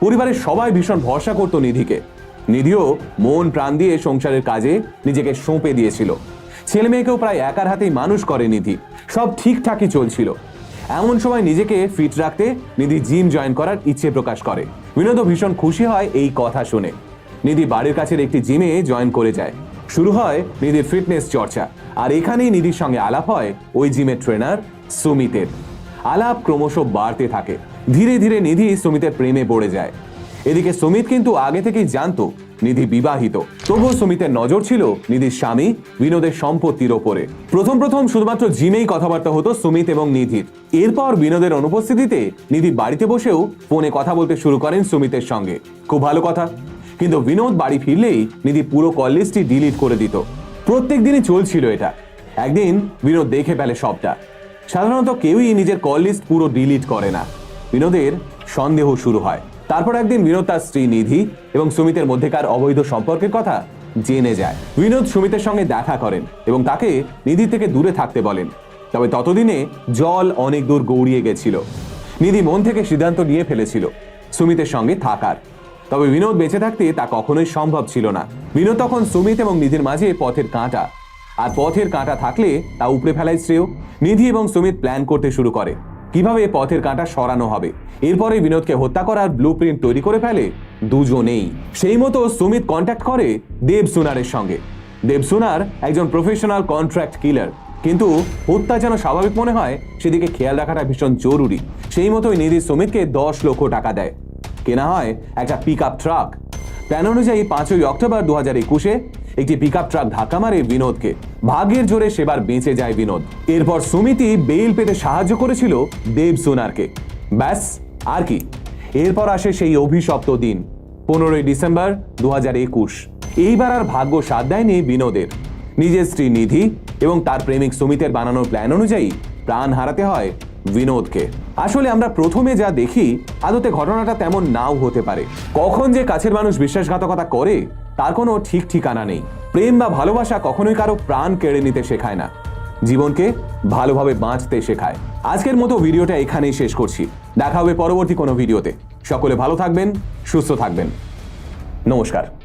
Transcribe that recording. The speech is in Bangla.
পরিবারের সবাই ভীষণ ভরসা করত নিধিকে। নিধিও মন প্রাণ দিয়ে সংসারের কাজে নিজেকে সঁপে দিয়েছিল। ছেলে মেয়েকেও প্রায় একার হাতেই মানুষ করে নিধি। সব ঠিকঠাকই চলছিল। এমন সময় নিজেকে ফিট রাখতে নিধি জিম জয়েন করার ইচ্ছে প্রকাশ করে। বিনোদও ভীষণ খুশি হয় এই কথা শুনে। নিধি বাড়ির কাছের একটি জিমে জয়েন করে যায়। শুরু হয় নিধির ফিটনেস চর্চা। আর এখানেই নিধির সঙ্গে আলাপ হয় ওই জিমের ট্রেনার সুমিতের। আলাপ ক্রমশ বাড়তে থাকে। ধীরে ধীরে নিধি সুমিতের প্রেমে পড়ে যায়। এদিকে সুমিত কিন্তু আগে থেকেই জানতো, নিধি বিবাহিত। তবুও সুমিতের নজর ছিল নিধির স্বামী বিনোদের সম্পত্তির ওপরে। প্রথম প্রথম শুধুমাত্র জিমেই কথাবার্তা হতো সুমিত এবং নিধির। এরপর বিনোদের অনুপস্থিতিতে নিধি বাড়িতে বসেও ফোনে কথা বলতে শুরু করেন সুমিতের সঙ্গে। খুব ভালো কথা। কিন্তু বিনোদ বাড়ি ফিরলেই নিধি পুরো কল লিস্টটি ডিলিট করে দিত। প্রত্যেক দিনই চলছিল এটা। একদিন বিনোদ দেখে ফেলে সবটা। সাধারণত কেউই নিজের কল লিস্ট পুরো ডিলিট করে না। বিনোদের সন্দেহ শুরু হয়। তারপর একদিন বিনোদ তার স্ত্রী নিধি এবং সুমিতের মধ্যেকার অবৈধ সম্পর্কের কথা জেনে যায়। বিনোদ সুমিতের সঙ্গে দেখা করেন এবং তাকে নিধি থেকে দূরে থাকতে বলেন। তবে ততদিনে জল অনেক দূর গৌড়িয়ে গেছিল। নিধি মন থেকে সিদ্ধান্ত নিয়ে ফেলেছিল সুমিতের সঙ্গে থাকার। তবে বিনোদ বেঁচে থাকতে তা কখনোই সম্ভব ছিল না। বিনোদ তখন সুমিত এবং নিধির মাঝে পথের কাঁটা আর পথের কাঁটা থাকলে তা উপড়ে ফেলাই শ্রেয়। নিধি এবং সুমিত প্ল্যান করতে শুরু করে। কীভাবে পথের কাঁটা সরানো হবে? এরপরে বিনোদকে হত্যা করার ব্লু তৈরি করে ফেলে দুজনেই। সেই মতো সুমিত কন্ট্যাক্ট করে দেব সুনারের সঙ্গে। দেব সুনার একজন প্রফেশনাল কন্ট্রাক্ট কিলার কিন্তু হত্যা যেন স্বাভাবিক মনে হয়, সেদিকে খেয়াল রাখাটা ভীষণ জরুরি। সেই মতোই নিধি সুমিতকে দশ লক্ষ টাকা দেয়। কেনা হয় একটা পিক আপ ট্রাক প্ল্যান অনুযায়ী পাঁচই অক্টোবর দু হাজার একুশে একটি পিক আপ ট্রাক ধাক্কা মারে বিনোদকে। ভাগ্যের জোরে সেবার বেঁচে যায় বিনোদ। এরপর সুমিতি বেইল পেতে সাহায্য করেছিল দেব সোনারকে। ব্যাস, আর কি। এরপর আসে সেই অভিশপ্ত দিন, পনেরোই ডিসেম্বর দু হাজার একুশ। এইবার আর ভাগ্য সাথ দেয়নি বিনোদের। নিজের স্ত্রী নিধি এবং তার প্রেমিক সুমিতের বানানো প্ল্যান অনুযায়ী প্রাণ হারাতে হয় বিনোদকে। আসলে আমরা প্রথমে যা দেখি, আদতে ঘটনাটা তেমন নাও হতে পারে। কখন যে কাছের মানুষ বিশ্বাসঘাতকতা করে, তার কোনো ঠিক ঠিকানা নেই। প্রেম বা ভালোবাসা কখনোই কারও প্রাণ কেড়ে নিতে শেখায় না। জীবনকে ভালোভাবে বাঁচতে শেখায়। আজকের মতো ভিডিওটা এখানেই শেষ করছি। দেখা হবে পরবর্তী কোনো ভিডিওতে। সকলে ভালো থাকবেন, সুস্থ থাকবেন। নমস্কার।